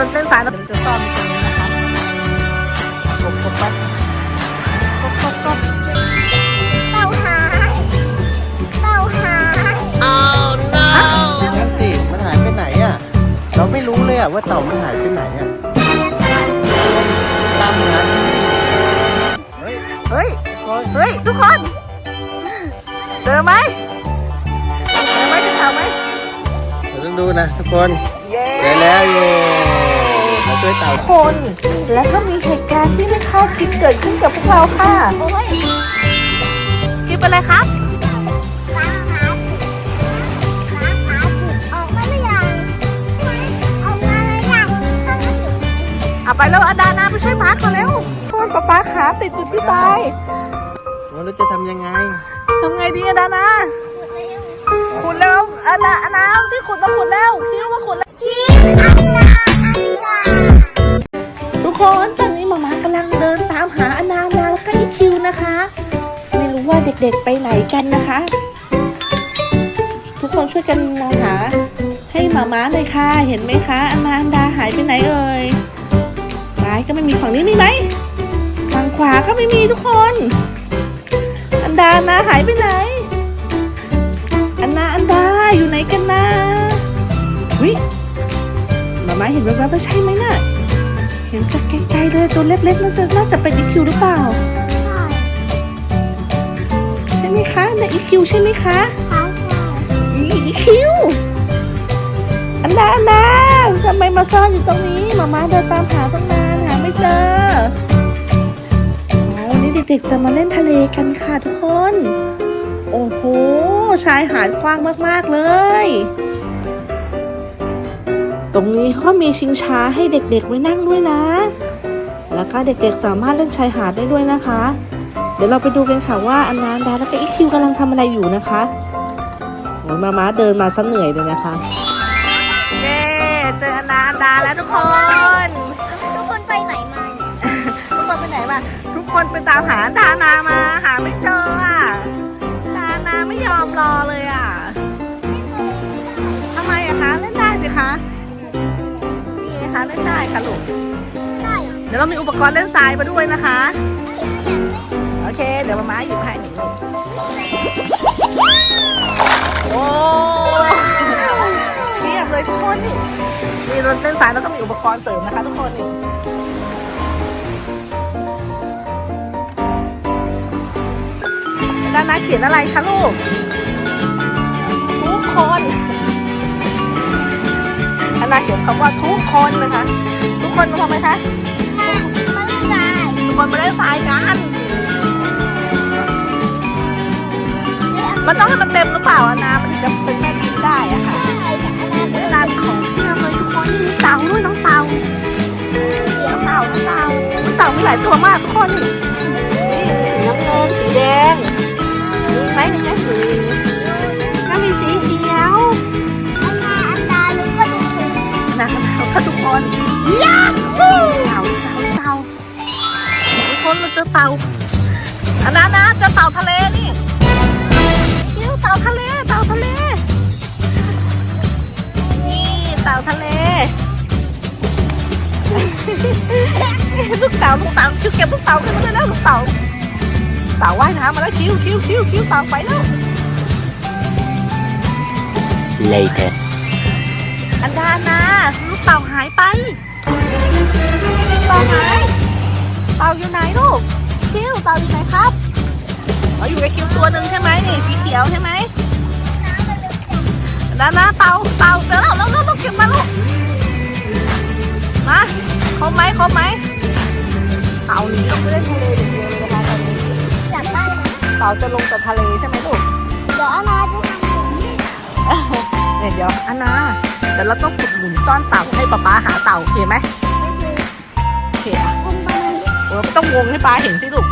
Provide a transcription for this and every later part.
รถเล่นสายเราจะซ่อนตรงนี้นะคะกบกบไปกบกบกบเต่าหายเต่าหายนั่นสิมันหายไปไหนอะ เราไม่รู้เลยอะว่าเต่ามันหายไปไหนอะตามนะเฮ้ย เฮ้ยเฮ้ยทุกคน เจอไหมเจอไหมจะเจอไหมเดี๋ยวต้องดูนะทุกคนเย้เจอแล้วเย้ มาช่วยเต่าคน และก็มีเหตุการณ์ที่ไม่คาดคิดเกิดขึ้นกับพวกเราค่ะโอ้ยคิดเป็นไรครับตาหายตาหายออกมาหรือยังออกมาหรือยังเอาไปแล้วอาดานาไปช่วยมาร์คเขาเร็วโทษป๊าป๊าขาติดอยู่ที่ทรายไม่รู้จะทำยังไงทำไงดีอาดานาขุดเร็วอาดาอานาที่ขุดมาขุดแล้วคิ้วมาขุดแล้ว ด็กๆไปไหนกันนะคะ ทุกคนช่วยกันมองหา ให้หมาม่าหน่อยค่ะ เห็นไหมคะอันาอันดาหายไปไหนเอ่ยซ้ายก็ไม่มีฝั่งนี้มีไหมฝั่งขวาก็ไม่มีทุกคน อันดานาหายไปไหน อันนาอันดาอยู่ไหนกันนะวิหมาม่าเห็นแวบๆว่าใช่ไหมน่ะเห็นจากไกลๆเลยตัวเล็กๆน่าจะน่าจะเป็นอีคิวหรือเปล่า ไหมคะในอีคิวใช่ไหมคะนี่อีคิวอันดาอันดาทำไมมาซ่อนอยู่ตรงนี้มาม่าเดินตามหาตั้งนานหาไม่เจออ๋อวันนี้เด็กๆจะมาเล่นทะเลกันค่ะทุกคน โอ้โหชายหาดกว้างมากๆเลย ตรงนี้เขาก็มีชิงช้าให้เด็กๆไว้นั่งด้วยนะ แล้วก็เด็กๆสามารถเล่นชายหาดได้ด้วยนะคะเดี๋ยวเราไปดูกันค่ะว่าอันนานดาและก็อีคิวกำลังทำอะไรอยู่นะคะโอ้ยมาม้าเดินมาซะเหนื่อยเลยนะคะเย้เจออันนาอันดาแล้วทุกคน ทุกคนไปไหนมาเนี่ยทุกคนไปไหนมาทุกคนไปตามหาดานามาหาไม่เจออะดานาไม่ยอมรอเลยอะทำไมอะคะเล่นได้สิคะนี่ไงคะเล่นได้ค่ะลูกได้เดี๋ยวเรามีอุปกรณ์เล่นทรายมาด้วยนะคะ มีรถเล่นทรายแล้วก็มีอุปกรณ์เสริมนะคะทุกคนนี่ด้านหน้าเขียนอะไรคะลูก ทุกคนอันนาเขียนคำว่าทุกคนนะคะ ทุกคนมาทำไมคะไม่ได้ทุกคนมาเล่นทรายกัน มันต้องให้มันเต็มหรือเปล่าอะนะมันถึงจะเป็นแม่พิมพ์ได้อะค่ะ คนมีเต่าด้วยน้องเต่าน้องเต่าน้องเต่าน้องเต่ามีหลายตัวมากทุกคนนี่สีน้ำเงินสีแดงมีไหมมีไหมสีก็มีสีเขียวอันดาอันดลุงก็ดูนะค่ะทุกคนยาฮูเต่าเต่าเต่าทุกคนเราจอเต่าอันนั้นนะจอเต่าทะเลนี่ ต่าลูกเต่าคิวเก็บลูกเต่าขึ้นมาเลยแล้วลูกเต่าเต่าว่ายน้ำมาแล้วคิวคิวคิวคิวเต่าไปแล้ว later อันดานาลูกเต่าหายไปเต่าหายเต่าอยู่ไหนลูกคิวเต่าอยู่ไหนครับอ๋ออยู่ในคิวตัวหนึ่งใช่ไหมนี่สีเขียวใช่ไหมอันดานาเต่าเต่าเจอแล้วแล้วแล้วแล้วเก็บมาลูกมาครบไหมครบไหม เต่าหนีลงไปเล่นทะเลอย่างเดียวเลยนะคะตอนนี้จับบ้านเต่าจะลงแต่ทะเลใช่ไหมลูก เดี๋ยวอันาจะทำอย่างนี้เนี่ยเดี๋ยวอันาเดี๋ยวเราต้องขุดหลุมซ่อนเต่าให้ป๊าป๊าหาเต่าโอเคไหมโอเคอะคุณประมาณนี้เราก็ต้องวงให้ป๊าเห็นสิลูก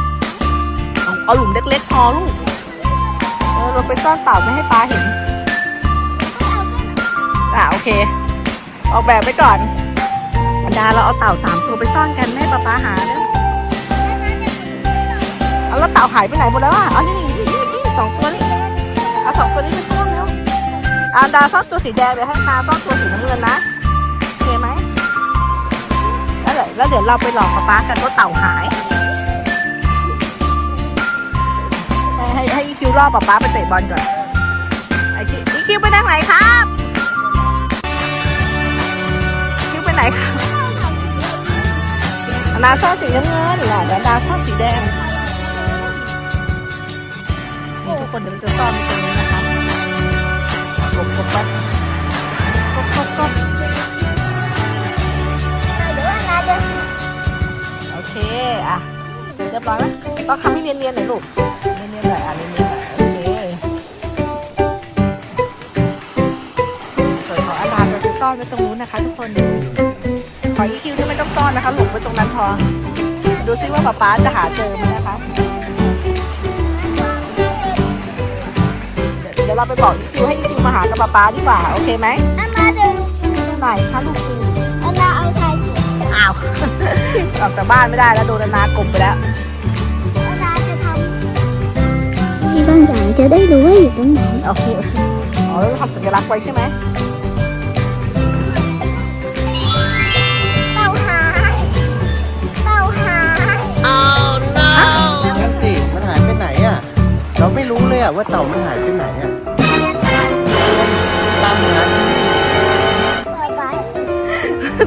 เอาเอาหลุมเล็กๆพอลูกเออเราไปซ่อนเต่าไม่ให้ป๊าเห็นอะโอเค ออกแบบไปก่อนอันดาเราเอาเต่าสามตัวไปซ่อนกันไม่ให้ป๊าป๊าหาเนอ เอาแล้วเต่าหายไปไหนหมดแล้วอะเอานี่นี่นี่สองตัวนี้เอาสองตัวนี้ไปซ่อนแล้วอันดาซ่อนตัวสีแดงเดี๋ยวให้นาซ่อนตัวสีน้ำเงินนะโอเคไหมแล้วเดี๋ยวเราไปหลอกป๊าป๊ากันว่าเต่าหายให้ให้ให้คิวรอบป๊าป๊าไปเตะบอลก่อนไอคิวคิวไปทางไหนครับคิวไปไหนครับนาซ่อนสีน้ำเงินเหรอเดี๋ยวอนาซ่อนสีแดง กคนเดี๋ยวเราจะซ่อนตรงนี้นะคะกบกบกบกบกบกบโอเคอะเรียบร้อยไหมต้องทำให้เนียนๆหน่อยลูกเนียนๆหน่อยอะเนียนๆหน่อยโอเคส่วนของอาดาเราจะซ่อนไว้ตรงนู้นนะคะ ทุกคนขออีคิวที่ไม่ต้องซ่อนนะคะหลบไว้ตรงนั้นพอดูซิว่าป๊าป๊าจะหาเจอไหมนะคะ ดี๋ยวเราไปบอกอีคิวให้อีคิวมาหากับป๊าป๊าดีกว่าโอเคไหมอันนาเดินไหนคะลูกคิวอันนาเอาใครอยู่อ้าว ออกจากบ้านไม่ได้แล้วโดนอนากลมไปแล้วอันนาจะทมีบางอย่างจะได้รู้ว่าอยู่ตรงไหนโอเคโอเคอ๋อแล้วทำสัญลักษณ์ไว้ใช่ไหม เลยอะว่าเต่ามันหายไปไหนอะตามหาปล่อยไว้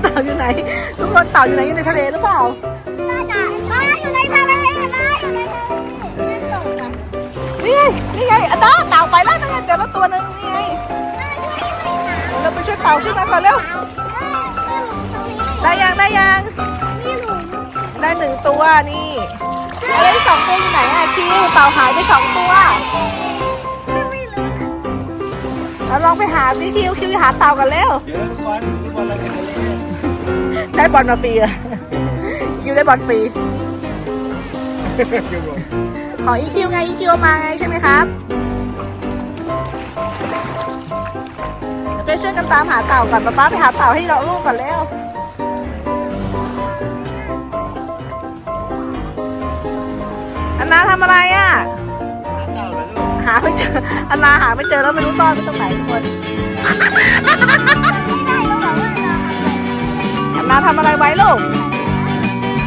เต่าอยู่ไหน ทุกคนเต่าอยู่ไหนอยู่ในทะเลหรือเปล่าน่าจะน่าอยู่ในทะเลน่าอยู่ในทะเลน่าตกอะนี่ไงนี่ไงอันนั้นเต่าไปแล้วนั่นไงเจอแล้วตัวหนึงนี่ไงน่าอยู่ในทะเลเราไปช่วยเต่าขึ้นมาก่อนเร็วได้ยังได้ยังมีหลุมได้หนึ่งตัวนี่อะไรสองตัวอยู่ไหนอะคิวเต่าหายไปสองตัว องไปหาซิคิวคิวหาเต่ากันเร็วเดี๋ยวทุกวันทุกวันเราจะไปเล่นได้บอลมาฟรีอะคิวได้บอลฟรีขออีคิวไงอีคิวมาไงใช่ไหมครับเดี๋ยวไปช่วยกันตามหาเต่าก่อนป๊าป๊าไปหาเต่าให้เราลูกก่อนเร็วอันนาทำอะไรอะ หาไม่เจอ อันนาหาไม่เจอแล้วไม่รู้ซ่อนไว้ตรงไหนทุกคนไม่ได้แล้วเหรอว่าเราอันนาทำอะไรไว้ลูก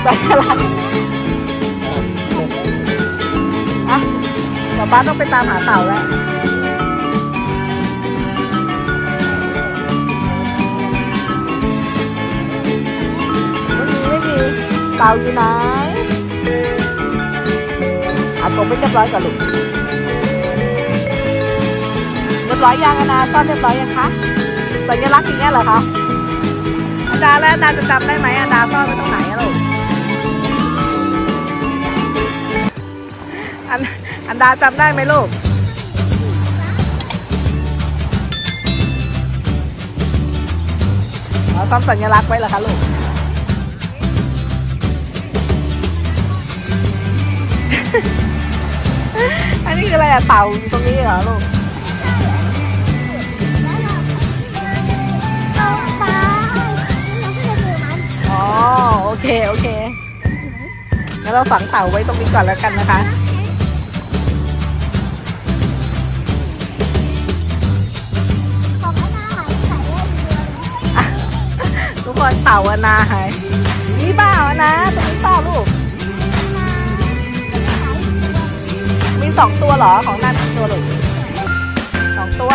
ใส่อะไรอะเดี๋ยวป้าต้องไปตามหาเต่าแล้วเต่าอยู่ไหนอะตรงไปเรียบร้อยก่อนลูก ร้อยยังอนาซ่อนเรียบร้อยยังคะสัญลักษณ์อย่างเงี้ยเหรอคะอันดาแล้วอันดาจะจำได้ไหมอันดาซ่อนไว้ตรงไหนอะลูกอันอันดาจำได้ไหมลูกอ๋อซ่อมสัญลักษณ์ไว้เหรอคะลูกอันนี้คืออะไรอะเต่าอยู่ตรงนี้เหรอลูก เค โอเค งั้นเราฝังเต่าไว้ตรงนี้ก่อนแล้วกันนะคะทุกคนเต่าอนาหายนี่เปล่าอะนะตรงนี้เปล่าลูก มีสองตัวเหรอของนั่นตัวลูกสองตัว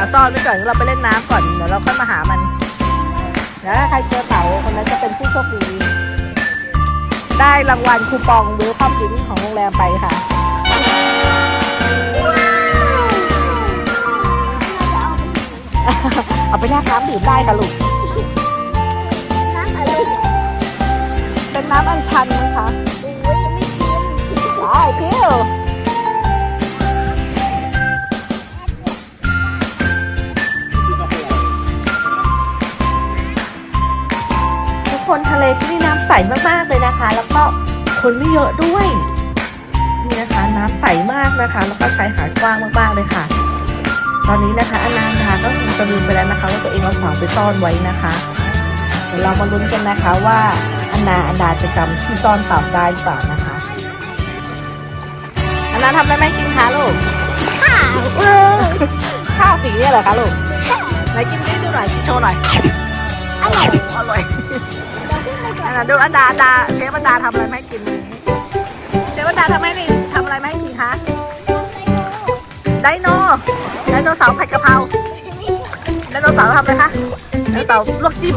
อะซ่อนไว้ก่อนเราไปเล่นน้ำก่อนเดี๋ยวเราค่อยมาหามันแล้วถ้าใครเจอเต่าคนนั้นจะเป็นผู้โชคดี ได้รางวัลคูปองเวลคัมดิ้งของโรงแรมไปค่ะเอาไปแลกน้ำดื่มได้ค่ะลูกน้ำอะไรเป็นน้ำอัญชันนะคะอุ้ยไม่กินได้พิว คนทะเลที่นี่น้ำใสมากๆเลยนะคะ แล้วก็คนไม่เยอะด้วยนี่นะคะน้ำใสมากนะคะ แล้วก็ชายหาดกว้างมากๆเลยค่ะ ตอนนี้นะคะอนันดาก็คงจะลืมไปแล้วนะคะ ว่าตัวเองเอาของไปซ่อนไว้นะคะเดี๋ยวเรามาลุ้นกันนะคะว่าอันนาอันดาจะจำที่ซ่อนเต่าได้หรือเปล่านะคะอันนาทำอะไรไหมกินคะลูกข้าวข้าวสีเนี่ยเหรอคะลูกข้าวกินให้ดูหน่อยกินโชว์หน่อยอร่อยอร่อยอั นนั้นดูอันดาอันดาเชฟอันดาทำอะไรมาให้กินเชฟอันดาทำให้นี่ทำอะไรมาให้กินคะไดโนไดโนเสาร์ผัดกะเพราไดโนเสาร์ทำอะไรคะไดโนเสาร์ลวกจิ้ม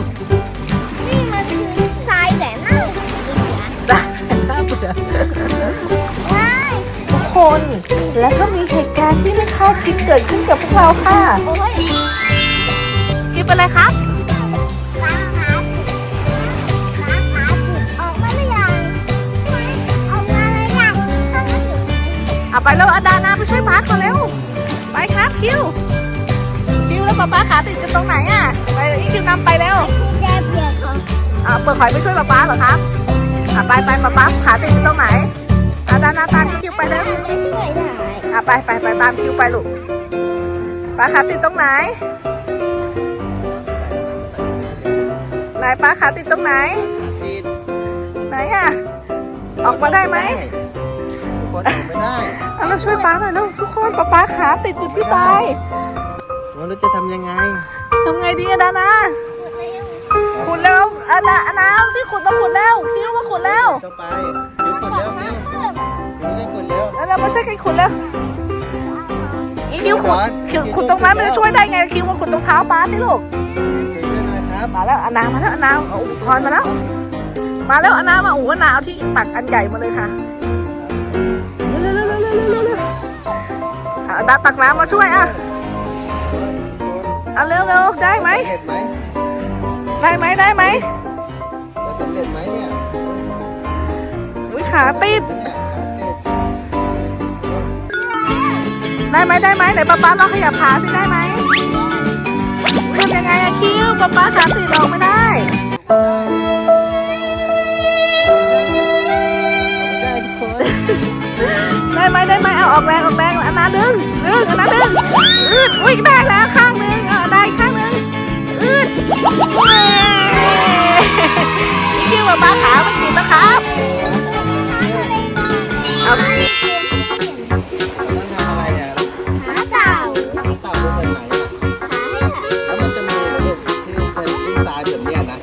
นี่มันคือทรายแสนน่าสาน่าเบื่อว้ายทุกคนและก็มีเหตุการณ์ที่ไม่คาดคิดเกิดขึ้นกับพวกเราค่ะโอ้ยกินเป็นไรครับ ไปแล้วอันดานาไปช่วยบาสก่อนเร็ว ไปครับคิว คิวแล้วป๊าป๊าขาติดกันตรงไหนอะ ไปอีคิวนำไปเร็วแจเปียกของอ่าเปิดหอยไปช่วยป๊าป๊าเหรอครับอ่าไปไปป๊าป๊าขาติดกันตรงไหนอันดานาตามคิวไปเร็วไม่ช่วยได้อะไปไปไปตามคิวไปลูกป๊าขาติดตรงไหนไหนป๊าขาติดตรงไหน ไหนอะ ออกมาได้ไหม คนออกไม่ได้เอาเราช่วยป๊าหน่อยแล้วทุกคนป๊าป๊าขาติดอยู่ที่ทรายไม่รู้จะทำยังไงทำไงดีอะดานาขุดแล้วอานาอานาที่ขุดมาขุดแล้วคิวมาขุดแล้วเข้าไปเดี๋ยวกดเร็วเร็วเดี๋ยวจะกดเร็วแล้วเรามาช่วยกันขุดแล้วอีคิวขุดคิวขุดตรงนั้นมันจะช่วยได้ไงคิวมาขุดตรงเท้าป๊าที่ลูกช่วยหน่อยครับมาแล้วอานามาแล้วอานาเอาอุปกรณ์มาแล้วมาแล้วอานามาโอ้โหอานาเอาที่ตักอันใหญ่มาเลยค่ะ อะอานาตักน้ำมาช่วยอะอะเร็วเร็วได้ไหม เห็นไหมได้ไหมได้ไหมจะสำเร็จไหมเนี่ยอุ้ยขาติด เนี่ยติดได้ไหมได้ไหมไหนป๊าป๊าลองขยับขาสิได้ไหมทำยังไงอะคิวป๊าป๊าขาติดออกไม่ได้ ได้ทุกคน ได้ไหมได้ไหมเอาออกแรงออกแรงอันนั้นดึงดึ งอันนั้นดึงอืดอุ้ยได้แล้วข้างหนึ่งเออได้ข้างหนึ่งอืดเย้นี่คิวป๊าป๊าขามันติดนะครับเอาต้องทำอะไรอะหาเต่าเต่าเป็นไหนอะแล้วมันจะมีลูกที่เป็นที่ทรายแบบเนี้นะ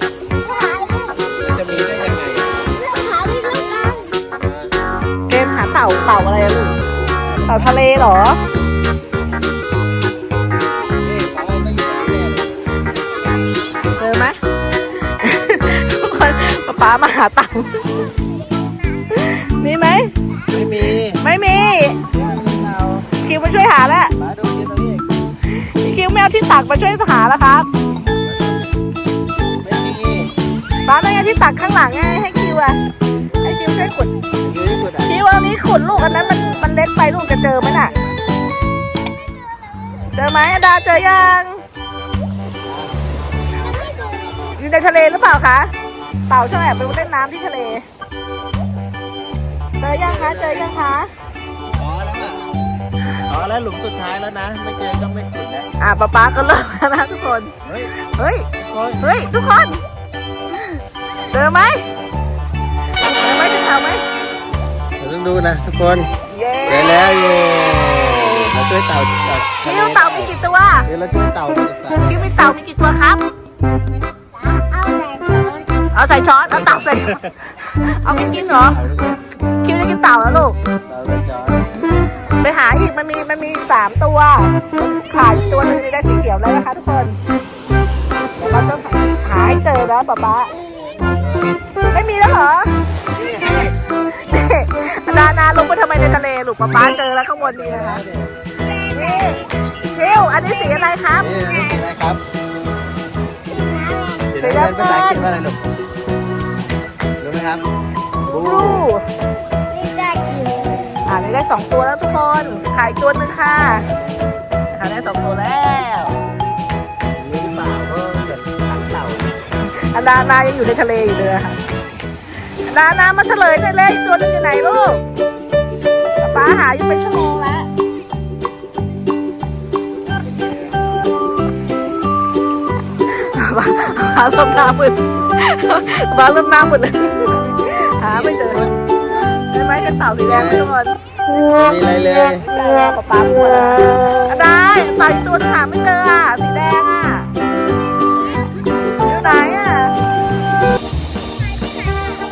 มันจะมีได้ยังไงหาไม่รู้กันเกมหาเต่าเต่าอะไรลูกเต่าทะเลเหรอ ป๊าป๊ามาหาเต่ามีไหม ไม่มีไม่มีไม่มีเต่าคิวมาช่วยหาแล้ว มาดูที่ตรงนี้คิวไม่เอาที่ตักมาช่วยหาแล้วครับไม่มีบ้านนั่นไงที่ตักข้างหลังไงให้คิวอะให้คิวช่วยขุด อยู่ที่สุดอะคิวเอานี้ขุดลูกอันนั้นมันมันเล็กไปลูกจะเจอไหมน่ะ เจอไหมอดาเจอยัง อยู่ในทะเลหรือเปล่าคะ เต่าชอบแอบไปเล่นน้ำที่ทะเล เจอยังคะ เจอยังคะอ๋อแล้วอะอ๋อแล้วหลุมสุดท้ายแล้วนะ ไม่เจอก็ไม่ขุดแล้วอะป๊าป๊าก็เลิกแล้วนะทุกคน เฮ้ย เฮ้ยทุกคนเฮ้ย ทุกคน เจอไหมเจอไหมเจอเต่าไหมเราต้องดูนะทุกคน เย้เจอแล้วเย้เราช่วยเต่าจับคิวเต่ามีกี่ตัว เดี๋ยวเราช่วยเต่าไปใส่คิวมีเต่ามีกี่ตัวครับ เอาแต่ช้อนเอาใส่ช้อน เอาเต่าใส่ช้อนเอาไปกินเหรอ คิวจะกินเต่าแล้วลูกเต่าไปจอดไปหาอีกมันมีมันมีสามตัว ขาดอีกตัวหนึงได้สีเขียวแล้วนะคะทุกคนเดี๋ยวเราต้องหาให้เจอนะป๊าป๊าไม่มีแล้วเหรอนี่ดานาลงไปทำไมในทะเลลูกป๊าป๊าเจอแล้วข้างบนนี้นะคะนี่คิวอันนี้สีอะไรครับ นี่นี่อะไรครับสีเดี๋ยวน้ำเราเงิเรียนภาษาอังกฤษว่าอะไรลูกรู้ไหม ครับบูบลูนี่ได้กี่โลอ่านี่ได้สองตัวแล้วทุกคน ขายตัวหนึ่งค่ะขายได้สองตัวแล้วรู้หรือเปล่าก็เหมือนขังเต่าอันดานายังอยู่ในทะเลอยู่เลยค่ะอันดานามาเฉลยหน่อยเลยตัวหนึงอยู่ไหนลูกป้าหาอยู่เป็นชั่วโมงแล้ว บ้าเริ่มหน้ามืดบ้าเริ่มหน้ามืดเลย เ็นเต่าสีแดงทุกคนมีอะไรเลยใช่แล้ป๊าป๊าปวดอะได้เต่าอีตัวนึงหาไม่เจออะสีแดงอะอยู่ไหนอะ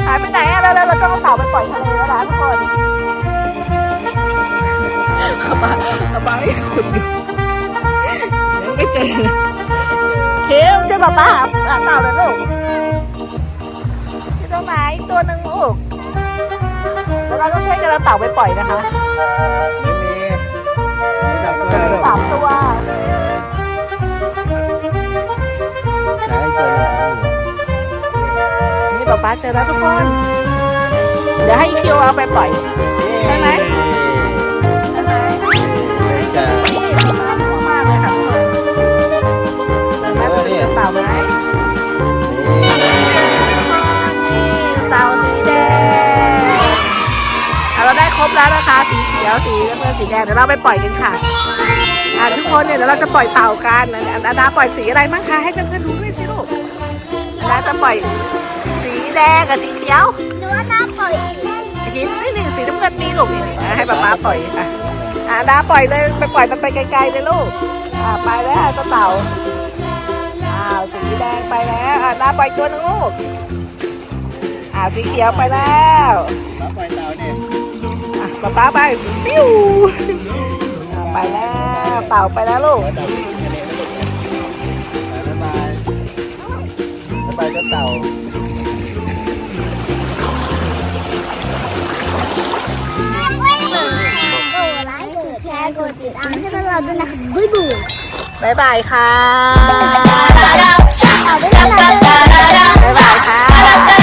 หายไปไหนอะแล้วเราจ้องเต่าไปปล่อยทะเลแล้วะทุกคนป๊าป๊าป๊าให้ขุดอยู่ยังไม่เจอคิมช่วอป๊าป๊าหาเต่าหน่อลูกที่ต้นไม้ตัวหนึ่งลูก แล้วเราต้องช่วยกันเอาเต่าไปปล่อยนะคะไม่มีมีสามตัวเลยสามตัวใช่ตัวนึงนี่ป๊าป๊าเจอแล้วทุกคน เดี๋ยวให้คิวเอาไปปล่อย ใช่ไหม ใช่ไหมไม่ใช่นี่ป๊าป๊ามั่วมากเลยค่ะทุกคนเจอไหมมันเป็นเต่าไหม ครบแล้วนะคะ สีเขียวสีน้ำเงินสีแดงเดี๋ยวเราไปปล่อยกันค่ะอะทุกคนเนี่ยเดี๋ยวเราจะปล่อยเต่ากันอันอันอันดาปล่อยสีอะไรบ้างคะให้เพื่อนๆดูด้วยสิลูกอันดาจะปล่อยสีแดงกับสีเขียวหนูว่าน้าปล่อยอีกหินนี่นี่สีน้ำเงินนี่ลูกนี่นี่อะให้ป๊าป๊าปล่อยอะอะดาปล่อยเลยไปปล่อยมันไปไกลๆเลยลูกอะไปแล้วตัวเต่าอ้าวสีแดงไปแล้วอะดาปล่อยตัวหนึงลูกอะสีเขียวไปแล้วรับปล่อยเต่าเนี่ยอะ ป๊าป๊าไปปิ้วอะไปแล้วเต่าไปแล้วลูกเต่าที่ทะเลไม่หมดบ๊ายบายบ๊ายบายเจ้าเต่ากดไลค์กดแชร์กดติดตามให้พวกเราด้วยนะคะบุ้ยบุ้ยบ๊ายบายค่ะเอาด้วยนะคะบ๊ายบายค่ะ